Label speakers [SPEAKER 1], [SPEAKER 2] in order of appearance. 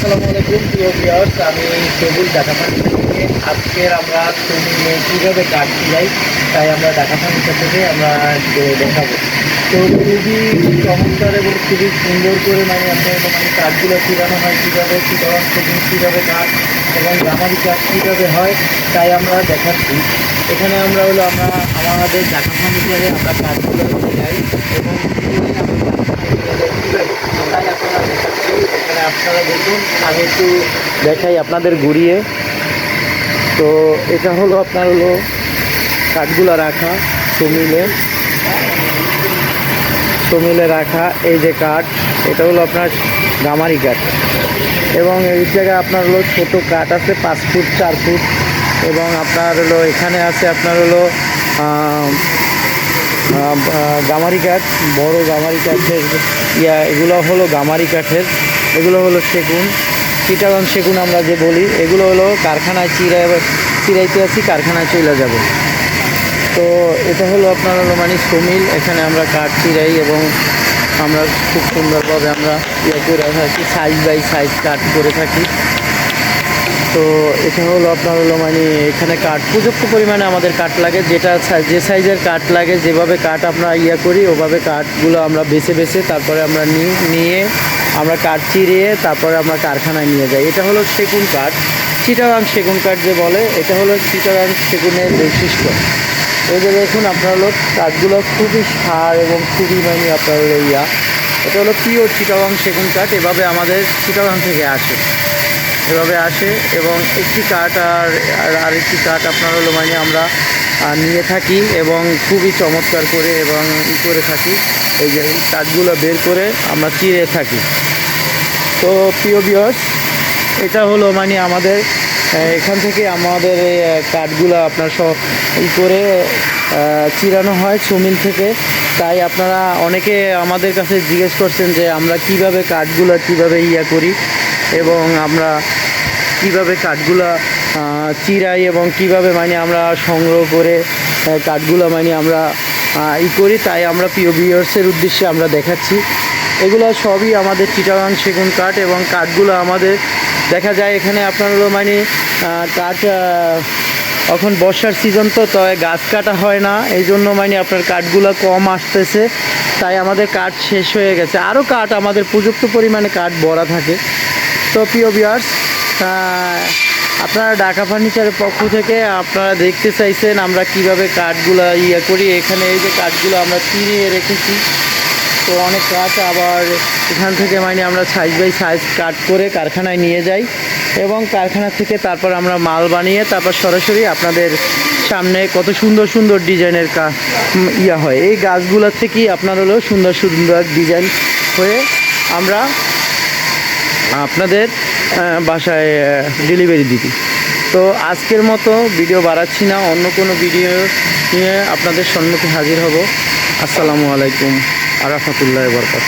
[SPEAKER 1] আসসালামু আলাইকুম, প্রিয় ভিউয়ার্স আমি সবুজ ঢাকা থেকে। আজকের আমরা শ্রমিক কীভাবে কাঠ যাই তাই আমরা ঢাকা ফার্নিচার থেকে আমরা দেখাবো। তো খুবই চমৎকার এবং খুবই সুন্দর করে মানে আপনার মানে কাঠগুলো চিরানো হয়, কীভাবে কী ধরনের সেটিং কীভাবে কাঠ এবং জামারি কাঠ কীভাবে হয়, তাই আমরা দেখাচ্ছি। এখানে আমরা হলো আমরা আমাদের ঢাকা ফার্নিচারে আমরা কাঠগুলো যাই এবং তাই আপনারা দেখাচ্ছি এখানে আপনারা দেখুন, আমি একটু দেখাই আপনাদের ঘুরিয়ে। তো এটা হলো আপনার হলো কাঠগুলো রাখা, সমিলে। সমিলে রাখা, এই যে কাঠ, এটা হলো আপনার গামারি কাঠ। এবং এই জায়গায় আপনার হলো ছোট কাঠ আছে, পাঁচ ফুট, চার ফুট। এবং আপনার হলো এখানে আছে আপনার হলো গামারি কাঠ, বড় গামারি কাঠের ইয়া, এগুলো হলো গামারি কাঠের। এগুলো হলো সেগুন, চিটাগাং সেগুন আমরা যে বলি, এগুলো হলো কারখানায় চিরাই চিরাইতে আছি, কারখানায় চলে যাবে। তো এটা হলো আপনার হলো মানে সমিল, এখানে আমরা কাঠ চিরাই এবং আমরা খুব সুন্দরভাবে আমরা ইয়ে করে থাকি সাইজ বাই সাইজ কাট করে থাকি। তো এটা হলো আপনার হলো মানে এখানে কাঠ উপযুক্ত পরিমাণে আমাদের কাঠ লাগে, যেটা যে সাইজের কাঠ লাগে, যেভাবে কাঠ আমরা ইয়া করি, ওভাবে কাঠগুলো আমরা বেছে বেছে তারপরে আমরা নিয়ে আমরা কাঠ চিরিয়ে তারপরে আমরা কারখানায় নিয়ে যাই। এটা হলো সেগুন কাঠ। চিটাগাং সেগুন কাঠ যে বলে, এটা হলো চিটাগাং সেগুনের বৈশিষ্ট্য। এই যে দেখুন আপনার হলো কাঠগুলো খুবই সার এবং খুবই মানে আপনার হলো ইয়া। এটা হলো পিওর চিটাগাং সেগুন কাঠ, এভাবে আমাদের চিটাগাং থেকে আসে। এভাবে আসে এবং একটি কাঠ আর আর আরেকটি কাঠ আপনার হলো মানে আমরা নিয়ে থাকি এবং খুবই চমৎকার করে এবং ই করে থাকি। এই যে কাঠগুলো বের করে আমরা চিড়ে থাকি। তো প্রিয় বিয়স এটা হলো মানে আমাদের এখান থেকে আমাদের কাঠগুলো আপনার সব ই করে চিরানো হয় সুমিল থেকে। তাই আপনারা অনেকে আমাদের কাছে জিজ্ঞেস করছেন যে আমরা কীভাবে কাঠগুলো কীভাবে ইয়া করি এবং আমরা কীভাবে কাঠগুলা চিরাই এবং কীভাবে মানে আমরা সংগ্রহ করে কাঠগুলো মানে আমরা ই করি, তাই আমরা প্রিয় ভিউয়ার্সের উদ্দেশ্যে আমরা দেখাচ্ছি। এগুলো সবই আমাদের চিটাগাং সেগুন কাঠ এবং কাঠগুলো আমাদের, দেখা যায় এখানে আপনার মানে কাঠ এখন বর্ষার সিজন তো তাই গাছ কাটা হয় না এই জন্য মানে আপনার কাঠগুলো কম আসতেছে, তাই আমাদের কাঠ শেষ হয়ে গেছে। আরও কাঠ আমাদের প্রযুক্ত পরিমাণে কাঠ ভরা থাকে। তো প্রিয় বিয়ার্স আপনারা ঢাকা ফার্নিচারের পক্ষ থেকে আপনারা দেখতে চাইছেন আমরা কীভাবে কাঠগুলো ইয়ে করি, এখানে এই যে কাঠগুলো আমরা চিরিয়ে রেখেছি। তো অনেক কাঠ আবার এখান থেকে মানে আমরা সাইজ বাই সাইজ কাট করে কারখানায় নিয়ে যাই এবং কারখানা থেকে তারপর আমরা মাল বানিয়ে তারপর সরাসরি আপনাদের সামনে কত সুন্দর সুন্দর ডিজাইনের কা ইয়া হয়। এই গাছগুলোর থেকেই আপনার হলো সুন্দর সুন্দর ডিজাইন হয়ে আমরা আপনাদের বাসায় ডেলিভারি দিবি। তো আজকের মতো ভিডিও বাড়াচ্ছি না, অন্য কোনো ভিডিও নিয়ে আপনাদের সম্মুখে হাজির হব। আসসালামু আলাইকুম আরাফাতুল্লাহ বরকাত